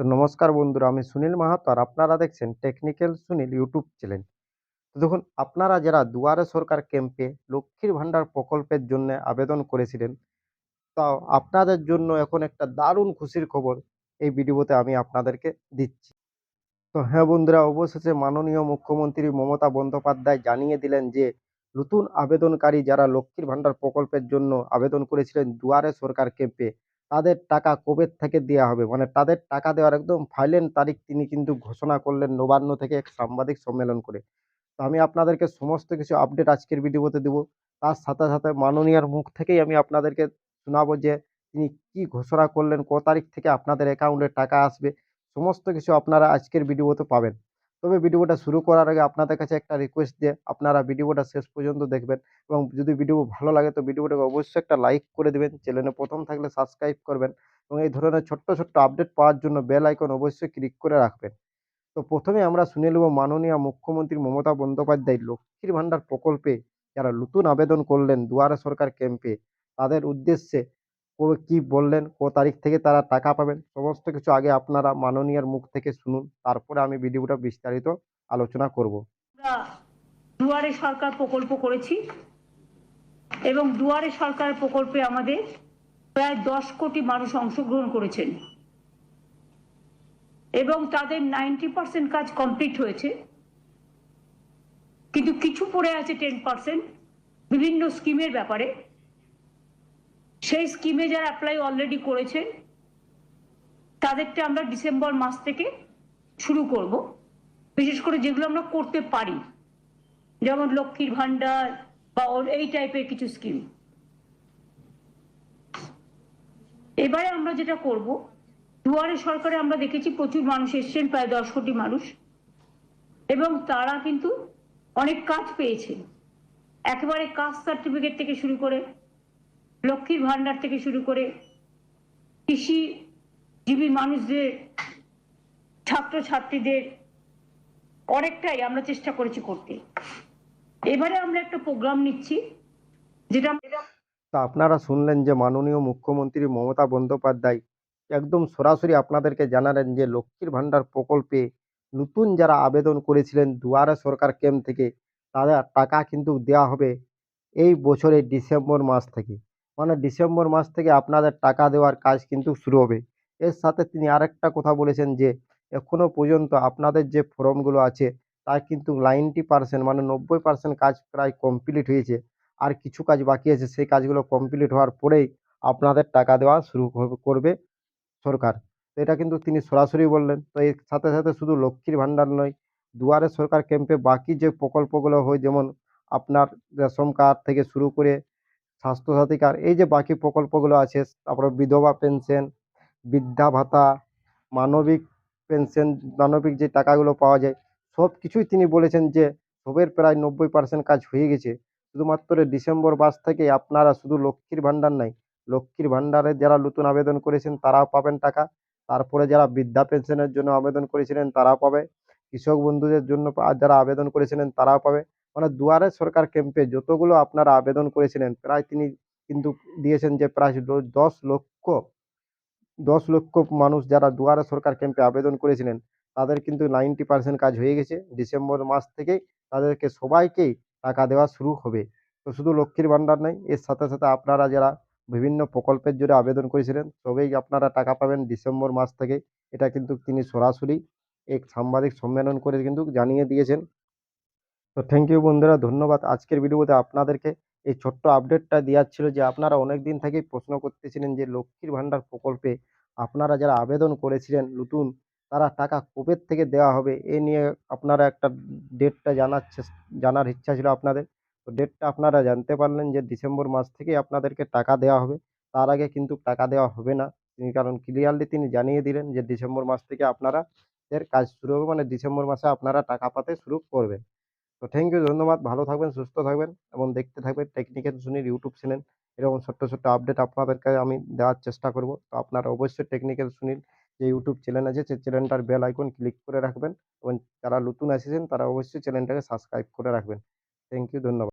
তো নমস্কার বন্ধুরা, আমি সুনীল মাহাতো আর আপনারা দেখছেন টেকনিক্যাল সুনীল ইউটিউব চ্যানেল তো দেখুন, আপনারা যারা দুয়ারে সরকার ক্যাম্পে লক্ষ্মীর ভাণ্ডার প্রকল্পের জন্য আবেদন করেছিলেন তাও আপনাদের জন্য এখন একটা দারুণ খুশির খবর এই ভিডিওতে আমি আপনাদেরকে দিচ্ছি। তো হ্যাঁ বন্ধুরা, অবশেষে মাননীয় মুখ্যমন্ত্রী মমতা বন্দ্যোপাধ্যায় জানিয়ে দিলেন যে, নতুন আবেদনকারী যারা লক্ষ্মীর ভাণ্ডার প্রকল্পের জন্য আবেদন করেছিলেন দুয়ারে সরকার ক্যাম্পে তাদের টাকা কবে থেকে দেওয়া হবে? মানে তাদের টাকা দেওয়ার একদম ফাইনাল তারিখ তিনি কিন্তু ঘোষণা করলেন নবান্ন থেকে এক সাংবাদিক সম্মেলন করে। তো আমি আপনাদেরকে সমস্ত কিছু আপডেট আজকের ভিডিওতে দেবো। তার সাথে সাথে মাননীয়ার মুখ থেকেই আমি আপনাদেরকে শোনাবো যে তিনি কি ঘোষণা করলেন, ক তারিখ থেকে আপনাদের অ্যাকাউন্টে টাকা আসবে, সমস্ত কিছু আপনারা আজকের ভিডিওতে পাবেন। তবে ভিডিওটা শুরু করার আগে আপনাদের কাছে একটা রিকোয়েস্ট যে, আপনারা ভিডিওটা শেষ পর্যন্ত দেখবেন এবং যদি ভিডিও ভালো লাগে তো ভিডিওটাকে অবশ্যই একটা লাইক করে দেবেন। চ্যানেলে প্রথম থাকলে সাবস্ক্রাইব করবেন এবং এই ধরনের ছোট্ট ছোট্ট আপডেট পাওয়ার জন্য বেল আইকন অবশ্যই ক্লিক করে রাখবেন। তো প্রথমে আমরা শুনে নেব মাননীয় মুখ্যমন্ত্রী মমতা বন্দ্যোপাধ্যায় লক্ষ্মীর ভাণ্ডার প্রকল্পে যারা নতুন আবেদন করলেন দুয়ারে সরকার ক্যাম্পে তাদের উদ্দেশ্যে কি বললেন, ক তারিখ থেকে তারা টাকা পাবেন, সমস্ত কিছু আগে আপনারা মাননীয়ার মুখ থেকে শুনুন, তারপরে আমি ভিডিওটা বিস্তারিত আলোচনা করব। দুয়ারে সরকার প্রকল্প করেছি এবং দুয়ারে সরকার প্রকল্পে আমাদের প্রায় দশ কোটি মানুষ অংশগ্রহণ করেছেন এবং তাদের নাইনটি পার্সেন্ট কাজ কমপ্লিট হয়েছে। কিন্তু কিছু পড়ে আছে টেন পার্সেন্ট বিভিন্ন স্কিমের ব্যাপারে। সেই স্কিমে যারা অ্যাপ্লাই অলরেডি করেছেন তাদেরটা আমরা ডিসেম্বর মাস থেকে শুরু করব। বিশেষ করে যেগুলো আমরা করতে পারি, যেমন লক্ষ্মীর ভান্ডার বা ওর এই টাইপের কিছু স্কিম এবারে আমরা যেটা করব, দুয়ারে সরকারে আমরা দেখেছি প্রচুর মানুষ এসছেন, প্রায় দশ কোটি মানুষ। এবং তারা কিন্তু অনেক কাজ পেয়েছে। একেবারে কাস্ট সার্টিফিকেট থেকে শুরু করে লক্ষ্মীর ভান্ডার থেকে শুরু করে কৃষিজীবী মানুষদের, ছাত্রছাত্রীদের অনেকটাই আমরা চেষ্টা করেছি করতে। এবারে আমরা একটা প্রোগ্রাম নিচ্ছি, যেটা তা আপনারা শুনলেন যে মাননীয় মুখ্যমন্ত্রী মমতা বন্দ্যোপাধ্যায় একদম সরাসরি আপনাদেরকে জানালেন যে লক্ষ্মীর ভাণ্ডার প্রকল্পে নতুন যারা আবেদন করেছিলেন দুয়ারে সরকার ক্যাম্প থেকে, তাদের টাকা কিন্তু দেওয়া হবে এই বছরের ডিসেম্বর মাস থেকে। মানে ডিসেম্বর মাস থেকে আপনাদের টাকা দেওয়ার কাজ কিন্তু শুরু হবে। এর সাথে তিনি আরেকটা কথা বলেছেন যে, এখনও পর্যন্ত আপনাদের যে ফর্মগুলো আছে তার কিন্তু নাইনটি পার্সেন্ট মানে নব্বই পার্সেন্ট কাজ প্রায় কমপ্লিট হয়েছে। আর কিছু কাজ বাকি আছে, সেই কাজগুলো কমপ্লিট হওয়ার পরেই আপনাদের টাকা দেওয়া শুরু করবে- করবে সরকার। তো এটা কিন্তু তিনি সরাসরি বললেন। তো এর সাথে সাথে শুধু লক্ষ্মীর ভাণ্ডার নয়, দুয়ারে সরকার ক্যাম্পে বাকি যে প্রকল্পগুলো হয়, যেমন আপনার রেশন কার্ড থেকে শুরু করে স্বাস্থ্যসাথী কার্ড এই যে বাকি প্রকল্পগুলো আছে, তারপরে বিধবা পেনশন, বৃদ্ধা ভাতা, মানবিক পেনশন, মানবিক যে টাকাগুলো পাওয়া যায়, সব কিছুই তিনি বলেছেন যে সবের প্রায় নব্বই পার্সেন্ট কাজ হয়ে গেছে। শুধুমাত্র ডিসেম্বর মাস থেকে আপনারা শুধু লক্ষ্মীর ভাণ্ডার নাই, লক্ষ্মীর ভাণ্ডারে যারা নতুন আবেদন করেছেন তারাও পাবেন টাকা। তারপরে যারা বৃদ্ধা পেনশনের জন্য আবেদন করেছিলেন তারাও পাবে। কৃষক বন্ধুদের জন্য যারা আবেদন করেছিলেন তারাও পাবে। মানে দুয়ারে সরকার ক্যাম্পে যতগুলো আপনারা আবেদন করেছিলেন, প্রায় তিনি কিন্তু দিয়েছেন যে প্রায় দশ লক্ষ দশ লক্ষ মানুষ যারা দুয়ারে সরকার ক্যাম্পে আবেদন করেছিলেন, তাদের কিন্তু নাইনটি পার্সেন্ট কাজ হয়ে গেছে। ডিসেম্বর মাস থেকেই তাদেরকে সবাইকেই টাকা দেওয়া শুরু হবে। তো শুধু লক্ষ্মীর ভাণ্ডার নয়, এর সাথে সাথে আপনারা যারা বিভিন্ন প্রকল্পের জন্য আবেদন করেছিলেন তবেই আপনারা টাকা পাবেন ডিসেম্বর মাস থেকে। এটা কিন্তু তিনি সরাসরি এক সাংবাদিক সম্মেলন করে কিন্তু জানিয়ে দিয়েছেন। তো থ্যাংক ইউ বন্ধুরা, ধন্যবাদ। আজকের ভিডিওতে আপনাদেরকে এই ছোট্ট আপডেটটা দেওয়ার ছিল যে আপনারা অনেক দিন থেকেই প্রশ্ন করতেছিলেন যে লক্ষ্মীর ভাণ্ডার প্রকল্পে আপনারা যারা আবেদন করেছিলেন নতুন, তারা টাকা কবে থেকে দেওয়া হবে? এ নিয়ে আপনারা একটা ডেটটা জানার জানার ইচ্ছা ছিল আপনাদের। তো ডেটটা আপনারা জানতে পারলেন যে ডিসেম্বর মাস থেকেই আপনাদেরকে টাকা দেওয়া হবে। তার আগে কিন্তু টাকা দেওয়া হবে না। তিনি কারণ ক্লিয়ারলি তিনি জানিয়ে দিলেন যে ডিসেম্বর মাস থেকে আপনারা এর কাজ শুরু হবে মানে ডিসেম্বর মাসে আপনারা টাকা পাতে শুরু করবেন। তো থ্যাংক ইউ ধন্যবাদ। ভালো থাকবেন, সুস্থ থাকবেন এবং দেখতে থাকবেন। টেকনিক্যাল জুনির ইউটিউব চ্যানেল এরকম ছোট্ট ছোট্ট আপডেট আপনাদেরকে আমি দেওয়ার চেষ্টা করব। তো আপনারা অবশ্যই টেকনিক্যাল সুনীল যে ইউটিউব চ্যানেল আছে সেই চ্যানেলটার বেল আইকন ক্লিক করে রাখবেন এবং যারা নতুন এসেছেন, তারা অবশ্যই চ্যানেলটাকে সাবস্ক্রাইব করে রাখবেন। থ্যাংক ইউ ধন্যবাদ।